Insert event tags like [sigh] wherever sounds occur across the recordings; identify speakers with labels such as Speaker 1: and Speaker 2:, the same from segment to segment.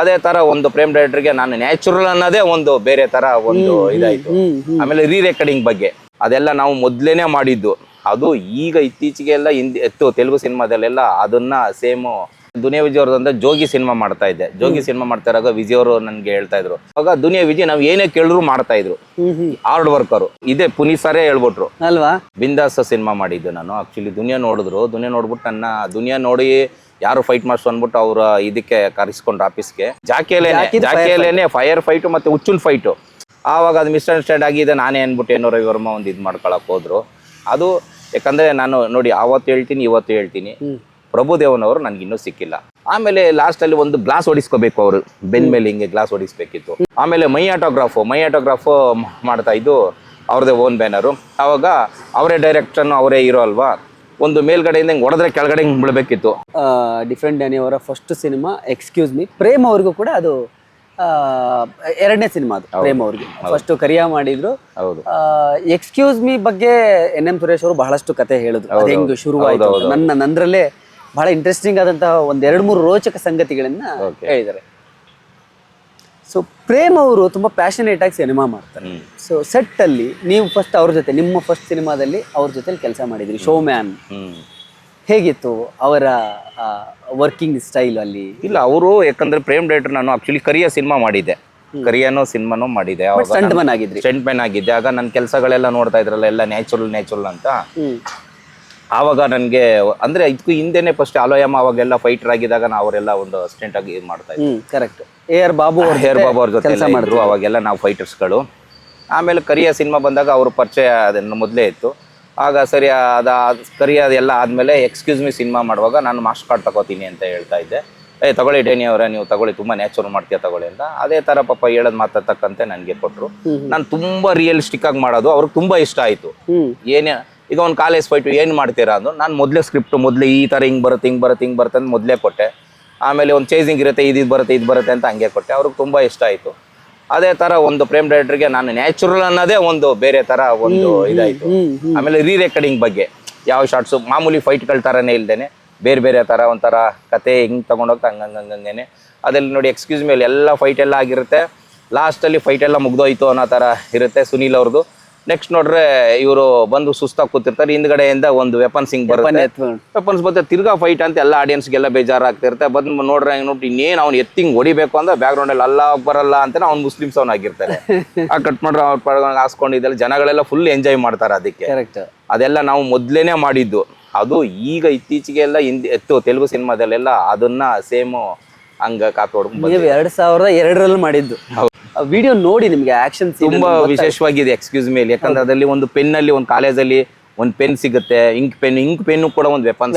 Speaker 1: ಅದೇ ತರ ಒಂದು ಪ್ರೇಮ್ ಡೈರೆಕ್ಟರ್ಗೆ ನಾನು ನ್ಯಾಚುರಲ್ ಅನ್ನೋದೇ ಒಂದು ಬೇರೆ ತರ ಒಂದು ಇದಾಯ್ತು. ಆಮೇಲೆ ರೀ ರೆಕಾರ್ಡಿಂಗ್ ಬಗ್ಗೆ. ಅದೆಲ್ಲ ನಾವು ಮೊದ್ಲೇನೆ ಮಾಡಿದ್ದು. ಅದು ಈಗ ಇತ್ತೀಚೆಗೆ ಎಲ್ಲ ಹಿಂದಿ ಎತ್ತು ತೆಲುಗು ಸಿನಿಮಾದಲ್ಲೆಲ್ಲ ಅದನ್ನ ಸೇಮ್ ದುನಿಯಾ ವಿಜಯ್ ಅವ್ರದ್ದು ಜೋಗಿ ಸಿನಿಮಾ ಮಾಡ್ತಾ ಇದ್ದೆ. ಜೋಗಿ ಸಿನಿಮಾ ಮಾಡ್ತಾ ಇರೋ ವಿಜಯ್ ಅವರು ನನ್ಗೆ ಹೇಳ್ತಾ ಇದ್ರು. ಅವಾಗ ದುನಿಯಾ ವಿಜಯ್ ನಾವ್ ಏನೇ ಕೇಳಿದ್ರು ಮಾಡ್ತಾ ಇದ್ರು. ಹಾರ್ಡ್ ವರ್ಕರು ಇದೇ ಪುನೀತ್ ಸರೇ ಹೇಳ್ಬಿಟ್ರು.
Speaker 2: ಅಲ್ವಾ?
Speaker 1: ಬಿಂದಾಸ ಸಿನಿಮಾ ಮಾಡಿದ್ದು ನಾನು. ಆಕ್ಚುಲಿ ದುನಿಯಾ ನೋಡಿದ್ರು. ದುನಿಯಾ ನೋಡ್ಬಿಟ್ಟು ನನ್ನ ದುನಿಯಾ ನೋಡಿ ಯಾರು ಫೈಟ್ ಮಾಡಿಸು ಅಂದ್ಬಿಟ್ಟು ಅವ್ರ ಇದಕ್ಕೆ ಕರೆಸ್ಕೊಂಡ್ರು ಆಫೀಸ್ಗೆ ಜಾಕಿಯಲ್ಲೇನೆ ಜಾಕಿಯಲ್ಲೇನೆ ಫೈರ್ ಫೈಟು ಮತ್ತೆ ಹುಚ್ಚುಲ್ ಫೈಟು ಆವಾಗ ಅದು ಮಿಸ್ಅಂಡರ್ಸ್ಟ್ಯಾಂಡ್ ಆಗಿದೆ ನಾನೇ ಅನ್ಬಿಟ್ಟು ಏನೋ ರವಿ ವರ್ಮ ಒಂದು ಇದು ಮಾಡ್ಕೊಳಕ್ ಹೋದ್ರು. ಅದು ಯಾಕಂದ್ರೆ ನಾನು ನೋಡಿ ಅವತ್ತು ಹೇಳ್ತೀನಿ ಇವತ್ತು ಹೇಳ್ತೀನಿ. ಪ್ರಭುದೇವನವರು ನನ್ಗೆ ಇನ್ನೂ ಸಿಕ್ಕಿಲ್ಲ. ಆಮೇಲೆ ಲಾಸ್ಟಲ್ಲಿ ಒಂದು ಗ್ಲಾಸ್ ಹೊಡಿಸ್ಕೋಬೇಕು ಅವರು. ಬೆನ್ ಮೇಲೆ ಹಿಂಗೆ ಗ್ಲಾಸ್ ಹೊಡಿಸ್ಬೇಕಿತ್ತು. ಆಮೇಲೆ ಮೈ ಆಟೋಗ್ರಾಫು ಮೈ ಆಟೋಗ್ರಾಫು ಮಾಡ್ತಾ ಇದ್ದು ಅವ್ರದೇ ಓನ್ ಬ್ಯಾನರು ಅವಾಗ ಅವರೇ ಡೈರೆಕ್ಷನ್ ಅವರೇ ಇರೋ ಅಲ್ವಾ? ಒಂದು ಮೇಲ್ಗಡೆಯಿಂದ ಹಿಂಗೆ ಹೊಡೆದ್ರೆ ಕೆಳಗಡೆ ಹಿಂಗೆ ಬಿಡಬೇಕಿತ್ತು
Speaker 2: ಡಿಫ್ರೆಂಟ್ ಡ್ಯಾನಿ ಅವರ first cinema excuse me Prem ಅವ್ರಿಗೂ ಕೂಡ ಅದು ಆ, ಎರಡನೇ ಸಿನಿಮಾ ಅದು ಪ್ರೇಮ್ ಅವ್ರಿಗೆ. ಫಸ್ಟ್ ಕರಿಯಾ ಮಾಡಿದ್ರು. ಎಕ್ಸ್ಕ್ಯೂಸ್ ಮಿ ಬಗ್ಗೆ ಎನ್ ಎಂ ಸುರೇಶ್ ಅವರು ಬಹಳಷ್ಟು ಕತೆ ಹೇಳಿದ್ರು. ಅದು ಹೆಂಗ್ ಶುರುವಾಯ್ತು ನನ್ನ ನಂದ್ರಲ್ಲೇ ಬಹಳ ಇಂಟ್ರೆಸ್ಟಿಂಗ್ ಆದಂತಹ ಒಂದ್ ಎರಡ್ ಮೂರು ರೋಚಕ ಸಂಗತಿಗಳನ್ನ. ಹೇಳಿದ್ದಾರೆ. ಸೊ ಪ್ರೇಮ್ ಅವರು ತುಂಬ ಪ್ಯಾಷನೇಟ್ ಆಗಿ ಸಿನಿಮಾ ಮಾಡ್ತಾರೆ. ಸೊ ಸೆಟ್ ಅಲ್ಲಿ ನೀವು ಫಸ್ಟ್ ಅವ್ರ ಜೊತೆ ನಿಮ್ಮ ಫಸ್ಟ್ ಸಿನಿಮಾದಲ್ಲಿ ಅವ್ರ ಜೊತೆ ಕೆಲಸ ಮಾಡಿದ್ರಿ ಶೋ ಮ್ಯಾನ್ ಹೇಗಿತ್ತು ಅವರ ವರ್ಕಿಂಗ್ ಸ್ಟೈಲ್ ಅಲ್ಲಿ?
Speaker 1: ಇಲ್ಲ ಅವರು ಯಾಕಂದ್ರೆ ಪ್ರೇಮ್ ಡೈರೆಕ್ಟರ್ ನಾನು ಆಕ್ಚುಲಿ ಕರಿಯ ಸಿನಿಮಾ ಮಾಡಿದ್ದೆ. ಕರಿಯಾನೋ ಸಿನಿಮಾನೋ ಮಾಡಿದೆ
Speaker 2: ಸ್ಟಂಟ್
Speaker 1: ಮ್ಯಾನ್ ಆಗಿದ್ದೆ. ಆಗ ನನ್ನ ಕೆಲಸಗಳೆಲ್ಲ ನೋಡ್ತಾ ಇದ್ರಲ್ಲ ಎಲ್ಲ ನ್ಯಾಚುರಲ್ ನ್ಯಾಚುರಲ್ ಅಂತ. ಆವಾಗ ನನಗೆ ಅಂದ್ರೆ ಇದಕ್ಕೂ ಹಿಂದೆನೆ ಫಸ್ಟ್ ಆಲೋಯಮ್ಮ ಅವಾಗೆಲ್ಲ ಫೈಟರ್ ಆಗಿದ್ದಾಗ ನಾವು ಅವರೆಲ್ಲ ಒಂದು ಅಸಿಸ್ಟೆಂಟ್ ಆಗಿ ಇದು ಮಾಡ್ತಾ ಇದ್ವಿ.
Speaker 2: ಕರೆಕ್ಟ್ ಎ ಆರ್ ಬಾಬು ಅವ್ರ
Speaker 1: ಹೇರ್ ಬಾಬು ಅವ್ರ ಜೊತೆ
Speaker 2: ಕೆಲಸ ಮಾಡಿದ್ರು
Speaker 1: ಅವಾಗೆಲ್ಲ ನಾವು ಫೈಟರ್ಸ್ಗಳು ಆಮೇಲೆ ಕರಿಯ ಸಿನಿಮಾ ಬಂದಾಗ ಅವರು ಪರಿಚಯ ಅದನ್ನು ಮೊದಲೇ ಇತ್ತು. ಆಗ ಸರಿ ಅದ ಕರಿಯ ಅದೆಲ್ಲ ಆದಮೇಲೆ ಎಕ್ಸ್ಕ್ಯೂಸ್ ಮಿ ಸಿನಿಮಾ ಮಾಡುವಾಗ ನಾನು ಮಾಸ್ಟರ್ ಕಾರ್ಡ್ ತಗೋತೀನಿ ಅಂತ ಹೇಳ್ತಾ ಇದ್ದೆ. ಏ ತಗೊಳ್ಳಿ ಡೇನಿ ಅವರೇ ನೀವು ತಗೊಳ್ಳಿ ತುಂಬ ನ್ಯಾಚುರಲ್ ಮಾಡ್ತೀಯ ತಗೊಳ್ಳಿ ಅಂತ. ಅದೇ ಥರ ಪಾಪ ಹೇಳೋದು ಮಾತಾಡ್ತಕ್ಕಂತೆ ನನಗೆ ಕೊಟ್ಟರು ನಾನು ತುಂಬ ರಿಯಲಿಸ್ಟಿಕ್ ಆಗಿ ಮಾಡೋದು ಅವ್ರಿಗೆ ತುಂಬ ಇಷ್ಟ ಆಯಿತು. ಏನೇ ಈಗ ಒಂದು ಕಾಲೇಜ್ ಫೈಟು ಏನು ಮಾಡ್ತೀರಾ ಅಂದ್ರೆ ನಾನು ಮೊದಲೇ ಸ್ಕ್ರಿಪ್ಟ್ ಮೊದಲೇ ಈ ಥರ ಹಿಂಗೆ ಬರುತ್ತೆ ಹಿಂಗೆ ಬರುತ್ತೆ ಹಿಂಗೆ ಬರುತ್ತೆ ಅಂತ ಮೊದಲೇ ಕೊಟ್ಟೆ. ಆಮೇಲೆ ಒಂದು ಚೇಸಿಂಗ್ ಇರುತ್ತೆ ಇದು ಇದು ಬರುತ್ತೆ ಇದು ಬರುತ್ತೆ ಅಂತ ಹಂಗೆ ಕೊಟ್ಟೆ. ಅವ್ರಿಗೆ ತುಂಬ ಇಷ್ಟ ಆಯಿತು. ಅದೇ ಥರ ಒಂದು ಪ್ರೇಮ್ ಡೈರೆಕ್ಟ್ರಿಗೆ ನಾನು ನ್ಯಾಚುರಲ್ ಅನ್ನೋದೇ ಒಂದು ಬೇರೆ ಥರ ಒಂದು ಇದಾಯಿತು. ಆಮೇಲೆ ರೀ ರೆಕಾರ್ಡಿಂಗ್ ಬಗ್ಗೆ. ಯಾವ ಶಾರ್ಟ್ಸು ಮಾಮೂಲಿ ಫೈಟ್ಗಳ ಥರನೇ ಇಲ್ದೇನೆ ಬೇರೆ ಬೇರೆ ಥರ ಒಂಥರ ಕತೆ ಹಿಂಗೆ ತೊಗೊಂಡೋಗ್ತಾ ಹಂಗಂಗೆ ಹಂಗಂಗೇನೆ ಅದರಲ್ಲಿ ನೋಡಿ ಎಕ್ಸ್ಕ್ಯೂಸ್ ಮೇಲೆ ಎಲ್ಲ ಫೈಟ್ ಎಲ್ಲ ಆಗಿರುತ್ತೆ. ಲಾಸ್ಟಲ್ಲಿ ಫೈಟ್ ಎಲ್ಲ ಮುಗ್ದೋಯ್ತು ಅನ್ನೋ ಥರ ಇರುತ್ತೆ ಸುನೀಲ್ ಅವ್ರದ್ದು ನೆಕ್ಸ್ಟ್ ನೋಡ್ರೆ ಇವರು ಬಂದು ಸುಸ್ತಾಗಿ ಕೂತಿರ್ತಾರೆ. ಹಿಂದ್ಗಡೆಯಿಂದ ಒಂದು ವೆಪನ್ಸ್ ಹಿಂಗ್ ಬರುತ್ತೆ. ವೆಪನ್ಸ್ ಬರುತ್ತೆ. ತಿರ್ಗಾ ಫೈಟ್ ಅಂತ ಎಲ್ಲ ಆಡಿಯನ್ಸ್ಗೆಲ್ಲ ಬೇಜಾರಾಗ್ತಿರುತ್ತೆ. ಬಂದು ನೋಡ್ರೆ ಹಂಗ್ ನೋಡಿ ಇನ್ನೇನು ಅವ್ನು ಎತ್ತಿಂಗ್ ಹೊಡಿಬೇಕು ಅಂದ್ರೆ ಬ್ಯಾಕ್ ಗ್ರೌಂಡಲ್ಲಿ ಅಲ್ಲ ಬರಲ್ಲ ಅಂತ ಅವ್ನು ಮುಸ್ಲಿಮ್ಸ್ ಅವ್ನ ಆಗಿರ್ತಾರೆ. [laughs] ಆ ಕಟ್ ಮಾಡ್ರೆ ಅವ್ರ ಹಾಸ್ಕೊಂಡಿದ್ದೆಲ್ಲ ಜನಗಳೆಲ್ಲ ಫುಲ್ ಎಂಜಾಯ್ ಮಾಡ್ತಾರೆ ಅದಕ್ಕೆ. ಅದೆಲ್ಲ ನಾವು ಮೊದ್ಲೇನೆ ಮಾಡಿದ್ದು. ಅದು ಈಗ ಇತ್ತೀಚೆಗೆ ಎಲ್ಲ ಹಿಂದಿ ಎತ್ತು ತೆಲುಗು ಸಿನಿಮಾದಲ್ಲೆಲ್ಲ ಅದನ್ನ ಸೇಮ್ ಹಂಗ ಕಾಪಿ ಹೊಡ್ಕೊಂಡು
Speaker 2: ನೀವು ಎರಡ್ ಸಾವಿರದ ಎರಡರಲ್ಲಿ ಮಾಡಿದ್ದು. ವಿಡಿಯೋ ನೋಡಿ ನಿಮ್ಗೆ ಆಕ್ಷನ್
Speaker 1: ತುಂಬಾ ವಿಶೇಷವಾಗಿದೆ ಎಕ್ಸ್ಕ್ಯೂಸ್ ಮೇಲೆ ಯಾಕಂದ್ರೆ ಅದರಲ್ಲಿ ಒಂದು ಪೆನ್ ಅಲ್ಲಿ ಒಂದು ಕಾಲೇಜಲ್ಲಿ ಒಂದ್ ಪೆನ್ ಸಿಗುತ್ತೆ ಇಂಕ್ ಪೆನ್ ಇಂಕ್ ಪೆನ್ ಕೂಡ ಒಂದು
Speaker 2: ವೆಪನ್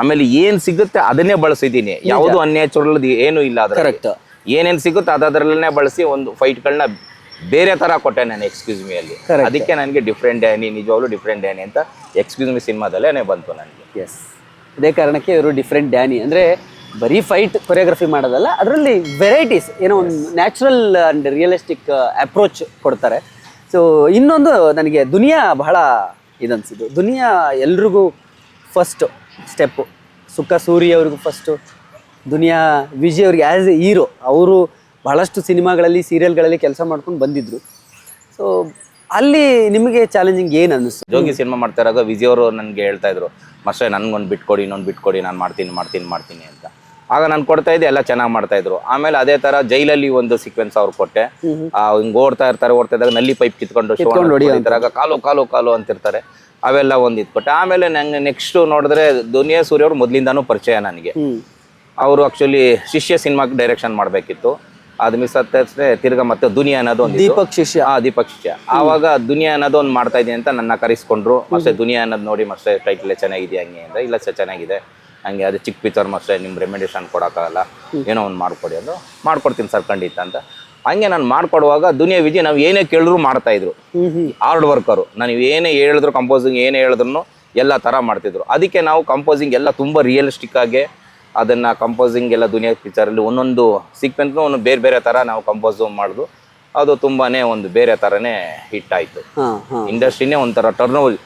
Speaker 1: ಆಮೇಲೆ ಏನ್ ಸಿಗುತ್ತೆ ಅದನ್ನೇ ಬಳಸಿದೀನಿ. ಯಾವುದು ಅನ್ಯಾಚುರಲ್ ಏನು ಇಲ್ಲ ಅದ್ರ
Speaker 2: ಕರೆಕ್ಟ್
Speaker 1: ಏನೇನ್ ಸಿಗುತ್ತೆ ಅದರಲ್ಲೇ ಬಳಸಿ ಒಂದು ಫೈಟ್ ಗಳನ್ನ ಬೇರೆ ತರ ಕೊಟ್ಟೆ ನಾನು ಎಕ್ಸ್ಕ್ಯೂಸ್ ಮಿ ಅಲ್ಲಿ. ಅದಕ್ಕೆ ನನಗೆ ಡಿಫ್ರೆಂಟ್ ಡ್ಯಾನಿ ನಿಜವಾಗ್ಲೂ ಡಿಫ್ರೆಂಟ್ ಡ್ಯಾನಿ ಅಂತ ಎಕ್ಸ್ಕ್ಯೂಸ್ ಮಿ ಸಿನಿಮಾದಲ್ಲೇ ಬಂತು ನನಗೆ.
Speaker 2: ಎಸ್ ಅದೇ ಕಾರಣಕ್ಕೆ ಇವರು ಡಿಫ್ರೆಂಟ್ ಡ್ಯಾನಿ. ಅಂದ್ರೆ ಬರೀ ಫೈಟ್ ಕೊರಿಯೋಗ್ರಫಿ ಮಾಡೋದಲ್ಲ ಅದರಲ್ಲಿ ವೆರೈಟೀಸ್ ಏನೋ ಒಂದು ನ್ಯಾಚುರಲ್ ಅಂಡ್ ರಿಯಲಿಸ್ಟಿಕ್ ಅಪ್ರೋಚ್ ಕೊಡ್ತಾರೆ. ಸೊ ಇನ್ನೊಂದು ನನಗೆ ದುನಿಯಾ ಬಹಳ ಇದನ್ಸಿದ್ದು ದುನಿಯಾ ಎಲ್ರಿಗೂ ಫಸ್ಟ್ ಸ್ಟೆಪ್ಪು ಸುಖ ಸೂರಿ ಅವ್ರಿಗೂ ಫಸ್ಟು ದುನಿಯಾ ವಿಜಯ್ ಅವ್ರಿಗೆ ಆ್ಯಸ್ ಎ ಹೀರೋ ಅವರು ಬಹಳಷ್ಟು ಸಿನಿಮಾಗಳಲ್ಲಿ ಸೀರಿಯಲ್ಗಳಲ್ಲಿ ಕೆಲಸ ಮಾಡ್ಕೊಂಡು ಬಂದಿದ್ದರು ಸೊ ಅಲ್ಲಿ ನಿಮಗೆ ಚಾಲೆಂಜಿಂಗ್ ಏನು ಅನ್ನಿಸ್ತು?
Speaker 1: ಜೋಗಿ ಸಿನಿಮಾ ಮಾಡ್ತಾ ಇರೋ ವಿಜಯ್ ಅವರು ನನಗೆ ಹೇಳ್ತಾ ಇದ್ರು ಮಸ್ಟೇ ನನ್ಗೊಂದು ಬಿಟ್ಕೊಡಿ ಇನ್ನೊಂದು ಬಿಟ್ಕೊಡಿ ನಾನು ಮಾಡ್ತೀನಿ ಮಾಡ್ತೀನಿ ಮಾಡ್ತೀನಿ ಅಂತ. ಆಗ ನಾನು ಕೊಡ್ತಾ ಇದ್ದೆ ಎಲ್ಲ ಚೆನ್ನಾಗಿ ಮಾಡ್ತಾ ಇದ್ರು. ಆಮೇಲೆ ಅದೇ ತರ ಜೈಲಲ್ಲಿ ಒಂದು ಸೀಕ್ವೆನ್ಸ್ ಅವ್ರು ಕೊಟ್ಟೆ. ಆ, ಹಿಂಗ್ ಓಡ್ತಾ ಇರ್ತಾರೆ ಓಡ್ತಾ ಇದ್ದಾಗ ನಲ್ಲಿ ಪೈಪ್ ಕಿತ್ಕೊಂಡು ಹೊಡಿತಾರೆ. ಕಾಲು ಕಾಲು ಕಾಲು ಅಂತಿರ್ತಾರೆ. ಅವೆಲ್ಲ ಒಂದು ಇದ್ಕೊಟ್ಟೆ ಆಮೇಲೆ ನಂಗೆ ನೆಕ್ಸ್ಟ್ ನೋಡಿದ್ರೆ ದುನಿಯಾ ಸೂರ್ಯ ಅವ್ರು ಮೊದಲಿಂದಾನು ಪರಿಚಯ ನನಗೆ. ಅವರು ಆಕ್ಚುಲಿ ಶಿಷ್ಯ ಸಿನಿಮಾಗೆ ಡೈರೆಕ್ಷನ್ ಮಾಡಬೇಕಿತ್ತು. ಅದು ಮಿಸ್ ಆಗ್ತದೆ ತಿರ್ಗಾ ಮತ್ತೆ ದುನಿಯಾ ಅನ್ನೋದು ಒಂದು
Speaker 2: ದೀಪಕ್ ಶಿಷ್ಯ.
Speaker 1: ಆ ದೀಪಕ್ ಶಿಷ್ಯ. ಆವಾಗ ದುನಿಯಾ ಅನ್ನೋದು ಒಂದು ಮಾಡ್ತಾ ಇದೀನಿ ಅಂತ ನನ್ನ ಕರೆಸ್ಕೊಂಡ್ರು. ಮತ್ತೆ ದುನಿಯಾ ಅನ್ನೋದು ನೋಡಿ ಮತ್ತೆ ಟೈಟಲ್ ಚೆನ್ನಾಗಿದೆ ಹಂಗೆ ಅಂದ್ರೆ ಇಲ್ಲ ಸರ್ ಚೆನ್ನಾಗಿದೆ. ಹಂಗೆ ಅದು ಚಿಕ್ಕ ಪಿಕ್ಚರ್ ಮತ್ತೆ ನಿಮ್ ರೆಮೆಂಡೇಷನ್ ಕೊಡೋಕ್ಕಾಗಲ್ಲ. ಏನೋ ಒಂದು ಮಾಡ್ಕೊಡಿ ಅದು ಮಾಡ್ಕೊಡ್ತೀನಿ ಸರ್ ಖಂಡಿತ ಅಂತ. ಹಂಗೆ ನಾನು ಮಾಡ್ಕೊಡುವಾಗ ದುನಿಯಾ ವಿಜಯ್ ನಾವು ಏನೇ ಕೇಳಿದ್ರು ಮಾಡ್ತಾ ಇದ್ರು. ಹಾರ್ಡ್ ವರ್ಕರು ನಾನು ಏನೇ ಹೇಳಿದ್ರು ಕಂಪೋಸಿಂಗ್ ಏನೇ ಹೇಳಿದ್ರು ಎಲ್ಲ ಥರ ಮಾಡ್ತಿದ್ರು. ಅದಕ್ಕೆ ನಾವು ಕಂಪೋಸಿಂಗ್ ಎಲ್ಲ ತುಂಬ ರಿಯಲಿಸ್ಟಿಕ್ ಆಗಿ ಅದನ್ನ ಕಂಪೋಸಿಂಗ್ ಎಲ್ಲ ದುನಿಯಾ ಪಿಕ್ಚರಲ್ಲಿ ಒಂದೊಂದು ಸೀಕ್ವೆನ್ಸ್ನು ಒಂದು ಬೇರೆ ಬೇರೆ ಥರ ನಾವು ಕಂಪೋಸ್ ಮಾಡಿದ್ವು ಅದು ತುಂಬಾನೇ ಒಂದು ಬೇರೆ ಥರನೇ ಹಿಟ್ ಆಯಿತು. ಇಂಡಸ್ಟ್ರಿನೇ ಒಂಥರ ಟರ್ನ್ ಓವರ್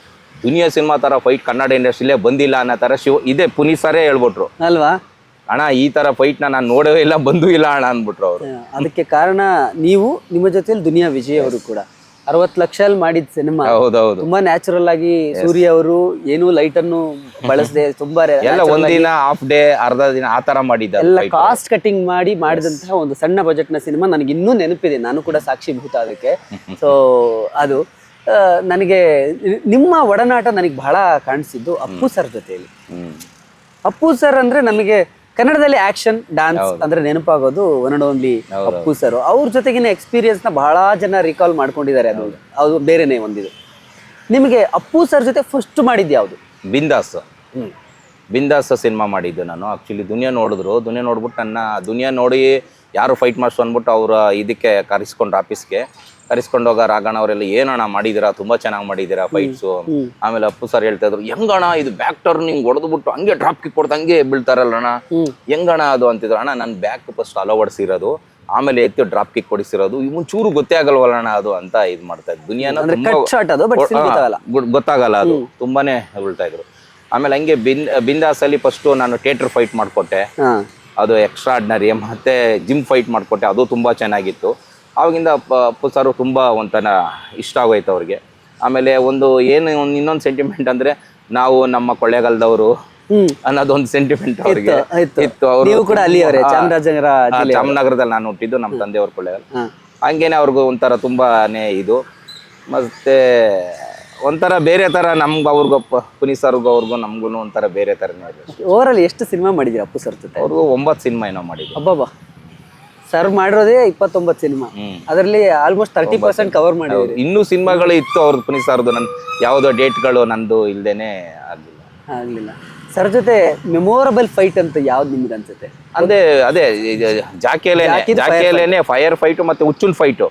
Speaker 1: ದುನಿಯಾ ಸಿನಿಮಾ ಥರ ಫೈಟ್ ಕನ್ನಡ ಇಂಡಸ್ಟ್ರಿಲೇ ಬಂದಿಲ್ಲ ಅನ್ನೋ ಥರ ಶಿವ ಇದೇ ಪುನೀತ್ ಸರೇ ಹೇಳ್ಬಿಟ್ರು.
Speaker 2: ಅಲ್ವಾ?
Speaker 1: ಅಣ್ಣ ಈ ತರ ಫೈಟ್ ನಾನು ನೋಡೋ ಇಲ್ಲ ಬಂದೂ ಇಲ್ಲ ಅಣ್ಣ ಅಂದ್ಬಿಟ್ರು ಅವರು.
Speaker 2: ಅದಕ್ಕೆ ಕಾರಣ ನೀವು ನಿಮ್ಮ ಜೊತೆಲಿ ದುನಿಯಾ ವಿಜಯ್ ಅವರು ಕೂಡ. ಅರವತ್ತು ಲಕ್ಷ ಅಲ್ಲಿ ಮಾಡಿದ ಸಿನಿಮಾ.
Speaker 1: ಹೌದೌದು.
Speaker 2: ತುಂಬಾ ನ್ಯಾಚುರಲ್ ಆಗಿ ಸೂರ್ಯ ಅವರು ಏನು ಲೈಟ್ ಅನ್ನು ಬಳಸದೆ ತುಂಬಾ
Speaker 1: ಎಲ್ಲ ಒಂದಿನ ಹಾಫ್ ಡೇ ಅರ್ಧ ದಿನ ಆ ತರ
Speaker 2: ಎಲ್ಲ ಕಾಸ್ಟ್ ಕಟಿಂಗ್ ಮಾಡಿ ಮಾಡಿದಂತಹ ಒಂದು ಸಣ್ಣ ಬಜೆಟ್ನ ಸಿನಿಮಾ ನನಗೆ ಇನ್ನೂ ನೆನಪಿದೆ. ನಾನು ಕೂಡ ಸಾಕ್ಷಿಭೂತ ಅದಕ್ಕೆ. [laughs] ಸೊ ಅದು ನನಗೆ ನಿಮ್ಮ ಒಡನಾಟ ನನಗೆ ಬಹಳ ಕಾಣಿಸಿದ್ದು ಅಪ್ಪು ಸರ್ ಜೊತೆಯಲ್ಲಿ. ಅಪ್ಪು ಸರ್ ಅಂದ್ರೆ ನಮಗೆ ಕನ್ನಡದಲ್ಲಿ ಆಕ್ಷನ್ ಡಾನ್ಸ್ ಅಂದ್ರೆ ನೆನಪಾಗೋದು one and only Appu sir ಅವ್ರ ಜೊತೆಗಿನ ಎಕ್ಸ್ಪೀರಿಯನ್ಸ್ನ ಬಹಳ ಜನ ರಿಕಾಲ್ ಮಾಡ್ಕೊಂಡಿದ್ದಾರೆ ಅದು. ಅದು ಬೇರೆನೇ ಒಂದಿದೆ. ನಿಮಗೆ ಅಪ್ಪು ಸರ್ ಜೊತೆ ಫಸ್ಟ್ ಮಾಡಿದ್ದು ಯಾವುದು?
Speaker 1: ಬಿಂದಾಸ್. ಬಿಂದಾಸ್ ಸಿನಿಮಾ ಮಾಡಿದ್ದು ನಾನು. ಆಕ್ಚುಲಿ ದುನಿಯಾ ನೋಡಿದ್ರು. ದುನಿಯಾ ನೋಡ್ಬಿಟ್ಟು ನನ್ನ ದುನಿಯಾ ನೋಡಿ ಯಾರು ಫೈಟ್ ಮಾಡಿಸು ಅಂದ್ಬಿಟ್ಟು ಅವರ ಇದಕ್ಕೆ ಕರೆಸ್ಕೊಂಡ್ರು ಆಫೀಸ್ಗೆ ಕರೆಸ್ಕೊಂಡು ಹೋಗ ರಾಗಣ್ಣ ಅವರೆಲ್ಲ ಏನಣ್ಣ ಮಾಡಿದಿರಾ? ತುಂಬಾ ಚೆನ್ನಾಗಿ ಮಾಡಿದಿರಾ ಫೈಟ್ಸ್ ಆಮೇಲೆ ಅಪ್ಪು ಸರ್ ಹೇಳ್ತಾ ಇದ್ರು ಹೆಂಗಣ ಇದು ಬ್ಯಾಕ್ ಟರ್ನ್ ಹಿಂಗ್ ಹೊಡೆದ್ಬಿಟ್ಟು ಹಂಗೆ ಡ್ರಾಪ್ ಕಿಕ್ ಕೊಡ್ತಾ ಹಂಗೆ ಬೀಳ್ತಾರಲ್ಲಣ್ಣ ಹೆಂಗಣ ಅದು? ಅಂತಿದ್ರು ಅಣ್ಣ ನಾನು ಬ್ಯಾಕ್ ಫಸ್ಟ್ ಅಲವಡಿಸಿರೋದು ಆಮೇಲೆ ಎತ್ತು ಡ್ರಾಪ್ ಕಿಕ್ ಕೊಡಿಸಿರೋದು ಇವ್ ಚೂರು ಗೊತ್ತೇ ಆಗಲ್ವಲ್ಲಣ್ಣ ಅದು ಅಂತ ಇದು ಮಾಡ್ತಾ ಇದ್ರು ದುನಿಯಾನ
Speaker 2: ಗೊತ್ತಾಗಲ್ಲ
Speaker 1: ಗೊತ್ತಾಗಲ್ಲ ಅದು. ತುಂಬಾನೇ ಉಳ್ತಾ ಇದ್ರು. ಆಮೇಲೆ ಹಂಗೆ ಬಿನ್ ಬಿಂದಾಸಲ್ಲಿ ಫಸ್ಟು ನಾನು ಥಿಯೇಟರ್ ಫೈಟ್ ಮಾಡ್ಕೊಟ್ಟೆ. ಅದು ಎಕ್ಸ್ಟ್ರಾ ಆರ್ಡಿನರಿ ಮತ್ತೆ ಜಿಮ್ ಫೈಟ್ ಮಾಡ್ಕೊಟ್ಟೆ ಅದು ತುಂಬಾ ಚೆನ್ನಾಗಿತ್ತು. ಆವಾಗಿಂದ ಅಪ್ಪ ಸಾರು ತುಂಬ ಒಂಥರ ಇಷ್ಟ ಆಗೋಯ್ತು ಅವ್ರಿಗೆ. ಆಮೇಲೆ ಒಂದು ಏನು ಒಂದು ಇನ್ನೊಂದು ಸೆಂಟಿಮೆಂಟ್ ಅಂದರೆ ನಾವು ನಮ್ಮ ಕೊಳ್ಳೇಗಾಲದವರು ಅನ್ನೋದೊಂದು ಸೆಂಟಿಮೆಂಟ್ ಅವ್ರಿಗೆ. ಇತ್ತು. ಅವರು
Speaker 2: ನೀವು ಕೂಡ ಅಲ್ಲಿಯವರೇ ಚಾಮರಾಜನಗರ ಚಾಮರಾಜನಗರದಲ್ಲಿ
Speaker 1: ಚಾಮನಗರದಲ್ಲಿ ನಾನು ಹುಟ್ಟಿದ್ದು ನಮ್ಮ ತಂದೆಯವ್ರ ಕೊಳ್ಳೇಗಾಲ. ಹಂಗೇನೆ ಅವ್ರಿಗೂ ಒಂಥರ ತುಂಬಾನೇ ಇದು. ಮತ್ತೆ ಒಂಥರ ಬೇರೆ ಥರ ನಮ್ಗೆ ಅವ್ರಿಗೂ ಪುನೀತ್ ಸರ್ಗೂ ಅವ್ರಿಗೂ ನಮಗೂ ಒಂಥರ ಬೇರೆ ಥರನೇ ಇದೆ
Speaker 2: ಓವರ್ ಎಷ್ಟು ಸಿನಿಮಾ ಮಾಡಿದ್ದೀರಾ ಅಪ್ಪು ಸರ್ ಜೊತೆ?
Speaker 1: ಅವ್ರಿಗೂ ಒಂಬತ್ತು ಸಿನಿಮಾ ಏನೋ ಮಾಡಿದ್ರು
Speaker 2: ಅಬ್ಬಬ್ಬಾ. ಸರ್ ಮಾಡಿರೋದೇ ಇಪ್ಪತ್ತೊಂಬತ್ತು ಸಿನಿಮಾ. ಅದರಲ್ಲಿ ಆಲ್ಮೋಸ್ಟ್ ತರ್ಟಿ ಪರ್ಸೆಂಟ್ ಕವರ್ ಮಾಡಿ
Speaker 1: ಇನ್ನೂ ಸಿನಿಮಾಗಳು ಇತ್ತು ಅವ್ರದ್ದು ಪುನೀತ್ ಸರ್ದು. ನನ್ ಯಾವುದೋ ಡೇಟ್ಗಳು ನಂದು ಇಲ್ದೇನೆ ಆಗಲಿಲ್ಲ.
Speaker 2: ಆಗ್ಲಿಲ್ಲ. ಸರ್ ಜೊತೆ ಮೆಮೊರಬಲ್ ಫೈಟ್ ಅಂತ ಯಾವ್ದು ನಿಮ್ಗೆ ಅನ್ಸುತ್ತೆ?
Speaker 1: ಅದೇ ಅದೇ
Speaker 2: ಜಾಕೆಲೇನೆ
Speaker 1: ಜಾಕಿಯಲ್ಲೇನೆ ಫೈರ್ ಫೈಟು ಮತ್ತೆ ಉಚ್ಚುಲ್ ಫೈಟು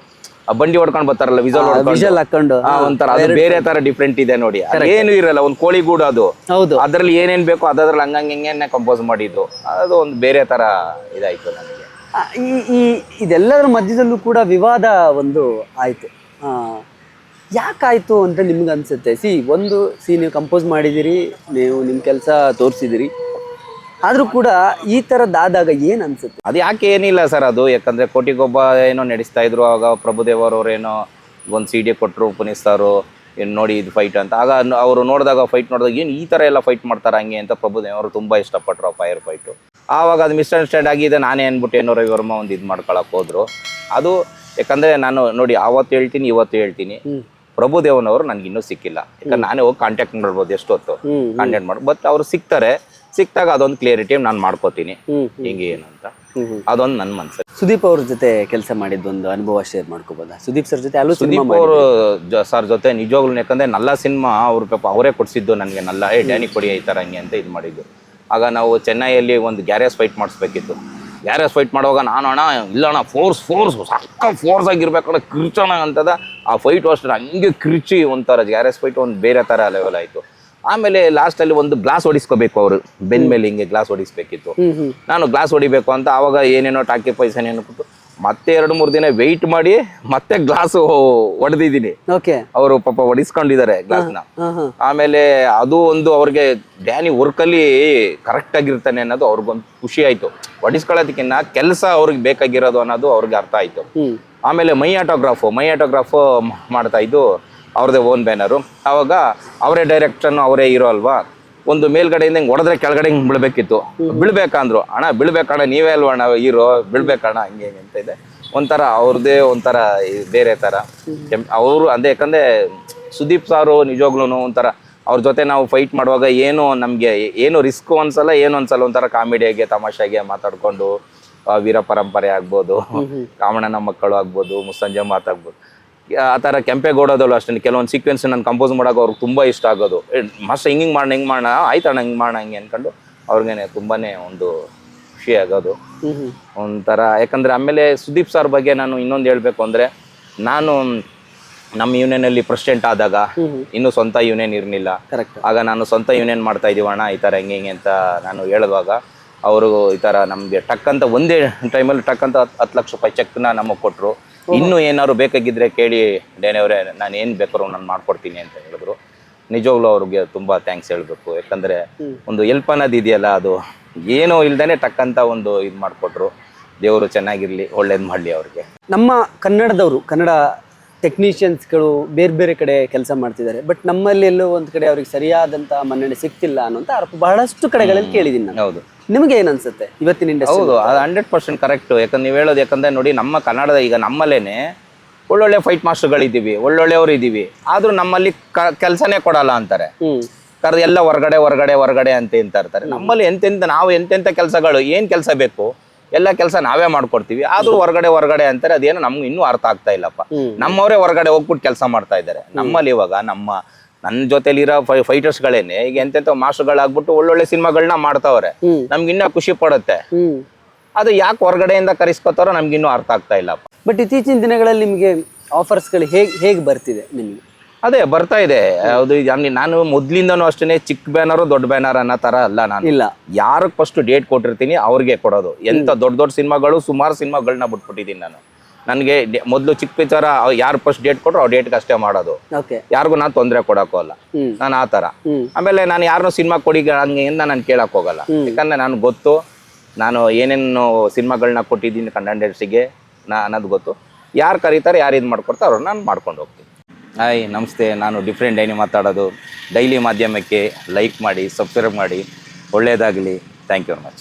Speaker 1: ಬಂಡಿ ಹೊಡ್ಕೊಂಡು ಬರ್ತಾರಲ್ಲ ವಿಜಲ್
Speaker 2: ವಿಜಲ್ ಹಾಕೊಂಡು.
Speaker 1: ಒಂಥರ ಅದು ಬೇರೆ ತರ ಡಿಫ್ರೆಂಟ್ ಇದೆ ನೋಡಿ. ಏನು ಇರಲ್ಲ ಒಂದು ಕೋಳಿ ಗೂಡು ಅದು.
Speaker 2: ಹೌದು.
Speaker 1: ಅದ್ರಲ್ಲಿ ಏನೇನ್ ಬೇಕೋ ಅದ್ರಲ್ಲಿ ಹಂಗಂಗೆ ಹಿಂಗೇನೆ ಕಂಪೋಸ್ ಮಾಡಿದ್ದು. ಅದು ಒಂದು ಬೇರೆ ತರ ಇದಾಯ್ತು ನನಗೆ.
Speaker 2: ಈ ಈ, ಇದೆಲ್ಲದರ ಮಧ್ಯದಲ್ಲೂ ಕೂಡ ವಿವಾದ ಒಂದು ಆಯಿತು. ಯಾಕಾಯಿತು ಅಂತ ನಿಮ್ಗೆ ಅನಿಸುತ್ತೆ? ಸಿ, ಒಂದು, ಸಿ, ನೀವು ಕಂಪೋಸ್ ಮಾಡಿದ್ದೀರಿ, ನೀವು ನಿಮ್ಮ ಕೆಲಸ ತೋರಿಸಿದಿರಿ ಆದರೂ ಕೂಡ ಈ ಥರದ್ದಾದಾಗ ಏನು ಅನಿಸುತ್ತೆ?
Speaker 1: ಅದು ಯಾಕೆ ಏನಿಲ್ಲ ಸರ್ ಅದು? ಯಾಕಂದರೆ ಕೋಟಿಗೊಬ್ಬ ಏನೋ ನಡೆಸ್ತಾ ಇದ್ರು, ಆಗ ಪ್ರಭುದೇವರವರೇನೋ ಒಂದು ಸಿ ಡಿ ಕೊಟ್ಟರು ಪುನೀತ್ ಸಾರು ಏನು ನೋಡಿ ಇದು ಫೈಟ್ ಅಂತ. ಆಗ ಅವರು ನೋಡಿದಾಗ ಫೈಟ್ ನೋಡಿದಾಗ ಏನು ಈ ಥರ ಎಲ್ಲ ಫೈಟ್ ಮಾಡ್ತಾರೆ ಹಂಗೆ ಅಂತ ಪ್ರಭುದೇವರು ತುಂಬ ಇಷ್ಟಪಟ್ಟರು ಆ ಫೈರ್ ಫೈಟು ಆವಾಗ ಅದು ಮಿಸ್ಅಂಡರ್ಸ್ಟ್ಯಾಂಡ್ ಆಗಿದೆ ನಾನೇ ಅಂದ್ಬಿಟ್ಟು ಏನೋ ರವಿವರ್ಮ ಒಂದು ಇದು ಮಾಡ್ಕೊಳಕ್ಕೆ ಹೋದ್ರು. ಅದು ಯಾಕಂದ್ರೆ ನಾನು ನೋಡಿ ಆವತ್ತು ಹೇಳ್ತೀನಿ ಇವತ್ತು ಹೇಳ್ತೀನಿ. ಪ್ರಭುದೇವನವರು ನನಗೆ ಇನ್ನೂ ಸಿಕ್ಕಿಲ್ಲ. ಯಾಕಂದ್ರೆ ನಾನೇ ಹೋಗಿ ಕಾಂಟ್ಯಾಕ್ಟ್ ಮಾಡ್ಬೋದು ಎಷ್ಟೊತ್ತು. ಕಾಂಟ್ಯಾಕ್ಟ್ ಮಾಡಿ ಬಟ್ ಅವ್ರು ಸಿಗ್ತಾರೆ ಸಿಕ್ತಾಗ ಅದೊಂದು ಕ್ಲಿಯರಿಟಿ ನಾನು ಮಾಡ್ಕೋತೀನಿ. ಹಿಂಗೆ ಏನು ಅಂತ. ಅದೊಂದು ನನ್ನ ಮನಸ್ಸು
Speaker 2: ಸುದೀಪ್ ಅವ್ರ ಜೊತೆ ಕೆಲಸ ಮಾಡಿದ್ದು ಒಂದು ಅನುಭವ ಶೇರ್ ಮಾಡ್ಕೋಬೋದಾ? ಸುದೀಪ್ ಸರ್ ಜೊತೆ ಅಲ್ಲೂ
Speaker 1: ಸುದೀಪ್ ಅವರು ಸರ್ ಜೊತೆ ನಿಜವಾಗ್ಲೂ ಯಾಕಂದ್ರೆ ನಲ್ಲ ಸಿನಿಮಾ ಅವ್ರ ಪಾಪ ಅವರೇ ಕೊಡಿಸಿದ್ದು ನನಗೆ ನಲ್ಲ. ಏ ಡ್ಯಾನಿ ಕೊಡಿ ಈ ಥರ ಹಂಗೆ ಅಂತ ಇದು ಮಾಡಿದ್ದು. ಆಗ ನಾವು ಚೆನ್ನೈಯಲ್ಲಿ ಒಂದು ಗ್ಯಾರೇಜ್ ಫೈಟ್ ಮಾಡಿಸ್ಬೇಕಿತ್ತು. ಗ್ಯಾರೇಜ್ ಫೈಟ್ ಮಾಡುವಾಗ ನಾನು ಅಣ್ಣ ಇಲ್ಲ ಅಣ್ಣ ಫೋರ್ಸ್ ಫೋರ್ಸ್ ಸಕ್ಕ ಫೋರ್ಸ್ ಆಗಿರ್ಬೇಕಣ್ಣ ಕಿರ್ಚೋಣ ಅಂತದ. ಆ ಫೈಟ್ ಅಷ್ಟೇ ಹಂಗೆ ಕಿರ್ಚಿ ಒಂಥರ ಗ್ಯಾರೇಜ್ ಫೈಟ್ ಒಂದು ಬೇರೆ ಥರ ಲೆವೆಲ್ ಆಯಿತು. ಆಮೇಲೆ ಲಾಸ್ಟಲ್ಲಿ ಒಂದು ಗ್ಲಾಸ್ ಹೊಡಿಸ್ಕೋಬೇಕು ಅವರು. ಬೆನ್ ಮೇಲೆ ಹಿಂಗೆ ಗ್ಲಾಸ್ ಹೊಡಿಸ್ಬೇಕಿತ್ತು. ನಾನು ಗ್ಲಾಸ್ ಹೊಡಿಬೇಕು ಅಂತ ಆವಾಗ ಏನೇನೋ ಟಾಕಿ ಪೈಸನೇನೋ ಕೊಟ್ಟು ಮತ್ತೆ ಎರಡು ಮೂರು ದಿನ ವೆಯ್ಟ್ ಮಾಡಿ ಮತ್ತೆ ಗ್ಲಾಸ್ ಹೊಡೆದಿದ್ದೀನಿ
Speaker 2: ಓಕೆ
Speaker 1: ಅವರು ಪಾಪ ಹೊಡಿಸ್ಕೊಂಡಿದ್ದಾರೆ ಗ್ಲಾಸ್ನ ಆಮೇಲೆ ಅದು ಒಂದು ಅವ್ರಿಗೆ ಡ್ಯಾನಿ ವರ್ಕಲ್ಲಿ ಕರೆಕ್ಟ್ ಆಗಿರ್ತಾನೆ ಅನ್ನೋದು ಅವ್ರಿಗೊಂದು ಖುಷಿ ಆಯ್ತು. ಹೊಡಿಸ್ಕೊಳ್ಳೋದಕ್ಕಿಂತ ಕೆಲಸ ಅವ್ರಿಗೆ ಬೇಕಾಗಿರೋದು ಅನ್ನೋದು ಅವ್ರಿಗೆ ಅರ್ಥ ಆಯ್ತು. ಆಮೇಲೆ ಮೈ ಆಟೋಗ್ರಾಫು ಮೈ ಆಟೋಗ್ರಾಫು ಮಾಡ್ತಾ ಇದ್ದು ಅವ್ರದೇ ಓನ್ ಬ್ಯಾನರು ಆವಾಗ ಅವರೇ ಡೈರೆಕ್ಷನ್ ಅವರೇ ಇರೋ ಅಲ್ವಾ? ಒಂದು ಮೇಲ್ಗಡೆಯಿಂದ ಹಿಂಗೆ ಹೊಡೆದ್ರೆ ಕೆಳಗಡೆ ಹಿಂಗೆ ಬಿಳ್ಬೇಕಿತ್ತು. ಬಿಳ್ಬೇಕಂದ್ರು ಅಣ್ಣ ಬಿಳ್ಬೇಕಣ್ಣ ನೀವೇ ಅಲ್ವ ಅಣ್ಣ ಹೀರೋ ಬಿಳ್ಬೇಕಣ್ಣ ಹಂಗೆ ಹಿಂಗೆ ಅಂತ ಇದೆ. ಒಂಥರ ಅವ್ರದ್ದೇ ಒಂಥರ ಬೇರೆ ಥರ ಅವರು ಅದೇ ಯಾಕಂದರೆ ಸುದೀಪ್ ಸಾರು ನಿಜವಾಗ್ಲೂ ಒಂಥರ ಅವ್ರ ಜೊತೆ ನಾವು ಫೈಟ್ ಮಾಡುವಾಗ ಏನು ನಮಗೆ ಏನು ರಿಸ್ಕ್ ಅನ್ಸಲ್ಲ ಏನು ಅನ್ಸಲ್ಲ ಒಂಥರ ಕಾಮಿಡಿಯಾಗೆ ತಮಾಷೆಗೆ ಮಾತಾಡ್ಕೊಂಡು ವೀರ ಪರಂಪರೆ ಆಗ್ಬೋದು ಕಾಮಣ್ಣನ ಮಕ್ಕಳು ಆಗ್ಬೋದು ಮುಸ್ಸಂಜೆ ಮಾತಾಗ್ಬೋದು. ಆ ಥರ ಕೆಂಪೇಗೌಡದಲ್ಲೂ ಅಷ್ಟೇ. ಕೆಲವೊಂದು ಸೀಕ್ವೆನ್ಸ್ ನಾನು ಕಂಪೋಸ್ ಮಾಡೋಕೆ ಅವ್ರಿಗೆ ತುಂಬ ಇಷ್ಟ ಆಗೋದು. ಮಸ್ತ್ ಹಿಂಗೆ ಹಿಂಗೆ ಮಾಡೋಣ ಹಿಂಗೆ ಮಾಡೋಣ ಆಯ್ತಣ್ಣ ಹಿಂಗೆ ಮಾಡೋಣ ಹಿಂಗೆ ಅನ್ಕೊಂಡು ಅವ್ರಿಗೇನೆ ತುಂಬಾ ಒಂದು ಖುಷಿ ಆಗೋದು. ಒಂಥರ ಯಾಕಂದರೆ ಆಮೇಲೆ ಸುದೀಪ್ ಸರ್ ಬಗ್ಗೆ ನಾನು ಇನ್ನೊಂದು ಹೇಳಬೇಕು ಅಂದರೆ ನಾನು ನಮ್ಮ ಯೂನಿಯನಲ್ಲಿ ಪ್ರೆಸಿಡೆಂಟ್ ಆದಾಗ ಇನ್ನೂ ಸ್ವಂತ ಯೂನಿಯನ್ ಇರಲಿಲ್ಲ.
Speaker 2: ಕರೆಕ್ಟ್
Speaker 1: ಆಗ ನಾನು ಸ್ವಂತ ಯೂನಿಯನ್ ಮಾಡ್ತಾ ಇದೀವಣ್ಣ ಈ ಥರ ಹೆಂಗೆ ಹಿಂಗೆ ಅಂತ ನಾನು ಹೇಳುವಾಗ ಅವರು ಈ ಥರ ನಮಗೆ ಟಕ್ ಅಂತ ಒಂದೇ ಟೈಮಲ್ಲಿ ಟಕ್ ಅಂತ ಹತ್ತು ಹತ್ತು ಲಕ್ಷ ರೂಪಾಯಿ ಚೆಕ್ನ ನಮಗೆ ಕೊಟ್ಟರು ಇನ್ನೂ ಏನಾದ್ರು ಬೇಕಾಗಿದ್ರೆ ಕೇಳಿ ಡೇನೆಯವರೇ ನಾನು ಏನು ಬೇಕಾದ್ರು ನಾನು ಮಾಡ್ಕೊಡ್ತೀನಿ ಅಂತ ಹೇಳಿದ್ರು. ನಿಜವಾಗ್ಲೂ ಅವ್ರಿಗೆ ತುಂಬ ಥ್ಯಾಂಕ್ಸ್ ಹೇಳಬೇಕು. ಯಾಕಂದರೆ ಒಂದು ಎಲ್ಪ್ ಅನ್ನೋದು ಇದೆಯಲ್ಲ ಅದು ಏನೂ ಇಲ್ದೇ ಟಕ್ಕಂತ ಒಂದು ಇದು ಮಾಡಿಕೊಟ್ರು. ದೇವರು ಚೆನ್ನಾಗಿರಲಿ ಒಳ್ಳೇದು ಮಾಡಲಿ ಅವ್ರಿಗೆ.
Speaker 2: ನಮ್ಮ ಕನ್ನಡದವರು ಕನ್ನಡ ಟೆಕ್ನಿಷಿಯನ್ಸ್ಗಳು ಬೇರೆ ಬೇರೆ ಕಡೆ ಕೆಲಸ ಮಾಡ್ತಿದ್ದಾರೆ. ಬಟ್ ನಮ್ಮಲ್ಲಿ ಎಲ್ಲೋ ಒಂದು ಕಡೆ ಅವ್ರಿಗೆ ಸರಿಯಾದಂಥ ಮನ್ನಣೆ ಸಿಗ್ತಿಲ್ಲ ಅನ್ನೋಂಥ ಆರೋಪ ಬಹಳಷ್ಟು ಕಡೆಗಳಲ್ಲಿ ಕೇಳಿದ್ದೀನಿ ನಾನು.
Speaker 1: ಹೌದು.
Speaker 2: ನಿಮಗೆ ಏನು ಅನ್ಸುತ್ತೆ ಇವತ್ತಿನ ಇಂಡಸ್ಟ್ರಿ
Speaker 1: ಹೌದು ಅದು ಹಂಡ್ರೆಡ್ ಪರ್ಸೆಂಟ್ ಕರೆಕ್ಟ್ ಯಾಕಂದ್ರೆ ನೀವು ಹೇಳೋದು ಯಾಕಂದ್ರೆ ನೋಡಿ ನಮ್ಮ ಕನ್ನಡದ ಈಗ ನಮ್ಮಲ್ಲೇನೆ ಒಳ್ಳೊಳ್ಳೆ ಫೈಟ್ ಮಾಸ್ಟರ್ಗಳಿದ್ದೀವಿ ಒಳ್ಳೊಳ್ಳೆಯವರು ಇದ್ದೀವಿ ಆದರೂ ನಮ್ಮಲ್ಲಿ ಕೆಲಸನೇ ಕೊಡಲ್ಲ ಅಂತಾರೆ. ಕರೆದು ಎಲ್ಲ ಹೊರಗಡೆ ಹೊರಗಡೆ ಹೊರಗಡೆ ಅಂತ ಅಂತ ಇರ್ತಾರೆ. ನಮ್ಮಲ್ಲಿ ಎಂತೆಂತ ನಾವು ಎಂತೆಂಥ ಕೆಲಸಗಳು ಏನು ಕೆಲಸ ಬೇಕು ಎಲ್ಲ ಕೆಲಸ ನಾವೇ ಮಾಡ್ಕೊಡ್ತೀವಿ. ಆದ್ರೂ ಹೊರಗಡೆ ಹೊರಗಡೆ ಅಂತಾರೆ ಅದೇನು ನಮ್ಗೆ ಇನ್ನೂ ಅರ್ಥ ಆಗ್ತಾ ಇಲ್ಲಪ್ಪ. ನಮ್ಮವರೇ ಹೊರಗಡೆ ಹೋಗ್ಬಿಟ್ಟು ಕೆಲಸ ಮಾಡ್ತಾ ಇದ್ದಾರೆ. ನಮ್ಮಲ್ಲಿ ಇವಾಗ ನಮ್ಮ ನನ್ನ ಜೊತೆಲಿರೋ ಫೈ ಫೈಟರ್ಸ್ಗಳೇನೆ ಈಗ ಎಂತೆಂಥ ಮಾಸ್ಟರ್ಗಳಾಗ್ಬಿಟ್ಟು ಒಳ್ಳೊಳ್ಳೆ ಸಿನಿಮಾಗಳನ್ನ ಮಾಡ್ತಾವ್ರೆ. ನಮ್ಗೆ ಇನ್ನೂ ಖುಷಿ ಪಡುತ್ತೆ. ಅದು ಯಾಕೆ ಹೊರಗಡೆಯಿಂದ ಕರೆಸ್ಕೋತಾರೋ ನಮ್ಗೆ ಇನ್ನೂ ಅರ್ಥ ಆಗ್ತಾ ಇಲ್ಲ.
Speaker 2: ಬಟ್ ಇತ್ತೀಚಿನ ದಿನಗಳಲ್ಲಿ ನಿಮಗೆ ಆಫರ್ಸ್ಗಳು ಹೇಗೆ ಹೇಗೆ ಬರ್ತಿದೆ ನಿಮಗೆ?
Speaker 1: ಅದೇ ಬರ್ತಾ ಇದೆ. ಅದು ನಾನು- ಮೊದ್ಲಿಂದನೂ ಅಷ್ಟೇ ಚಿಕ್ಕ ಬ್ಯಾನರ್ ದೊಡ್ಡ ಬ್ಯಾನರ್ ಅನ್ನೋ ತರ ಅಲ್ಲ ನಾನು.
Speaker 2: ಇಲ್ಲ.
Speaker 1: ಯಾರಿಗೆ ಫಸ್ಟ್ ಡೇಟ್ ಕೊಟ್ಟಿರ್ತೀನಿ ಅವ್ರಿಗೆ ಕೊಡೋದು. ಎಂತ ದೊಡ್ಡ ದೊಡ್ಡ ಸಿನಿಮಾಗಳು ಸುಮಾರು ಸಿನಿಮಾಗಳನ್ನ ಬಿಟ್ಬಿಟ್ಟಿದ್ದೀನಿ ನಾನು. ನನಗೆ ಮೊದಲು ಚಿಕ್ಕ ಪಿಕ್ಚರ ಯಾರು ಫಸ್ಟ್ ಡೇಟ್ ಕೊಟ್ಟರು ಆ ಡೇಟ್ಗೆ ಅಷ್ಟೇ ಮಾಡೋದು.
Speaker 2: ಓಕೆ
Speaker 1: ಯಾರಿಗೂ ನಾನು ತೊಂದರೆ ಕೊಡೋಕ್ಕಲ್ಲ
Speaker 2: ಅಲ್ಲ.
Speaker 1: ನಾನು ಆ ಥರ. ಆಮೇಲೆ ನಾನು ಯಾರನ್ನೂ ಸಿನಿಮಾ ಕೊಡಿ ಹಂಗೆ ಇಂದ ನಾನು ಕೇಳಕ್ಕೆ ಹೋಗಲ್ಲ. ಯಾಕಂದ್ರೆ ನಾನು ಗೊತ್ತು ನಾನು ಏನೇನು ಸಿನಿಮಾಗಳನ್ನ ಕೊಟ್ಟಿದ್ದೀನಿ ಇಂಡಸ್ಟ್ರಿಗೆ ನಾ ಅನ್ನೋದು ಗೊತ್ತು. ಯಾರು ಕರೀತಾರೆ ಯಾರು ಇದು ಮಾಡ್ಕೊಡ್ತಾರೆ ಅವ್ರನ್ನ ನಾನು ಮಾಡ್ಕೊಂಡು ಹೋಗ್ತೀನಿ. ಹಾಯ್ ನಮಸ್ತೆ. ನಾನು ಡಿಫ್ರೆಂಟ್ ಡೈನಿ ಮಾತಾಡೋದು. ಡೈಲಿ ಮಾಧ್ಯಮಕ್ಕೆ ಲೈಕ್ ಮಾಡಿ ಸಬ್ಸ್ಕ್ರೈಬ್ ಮಾಡಿ. ಒಳ್ಳೆಯದಾಗಲಿ ಥ್ಯಾಂಕ್ ಯು ವೆರಿ ಮಚ್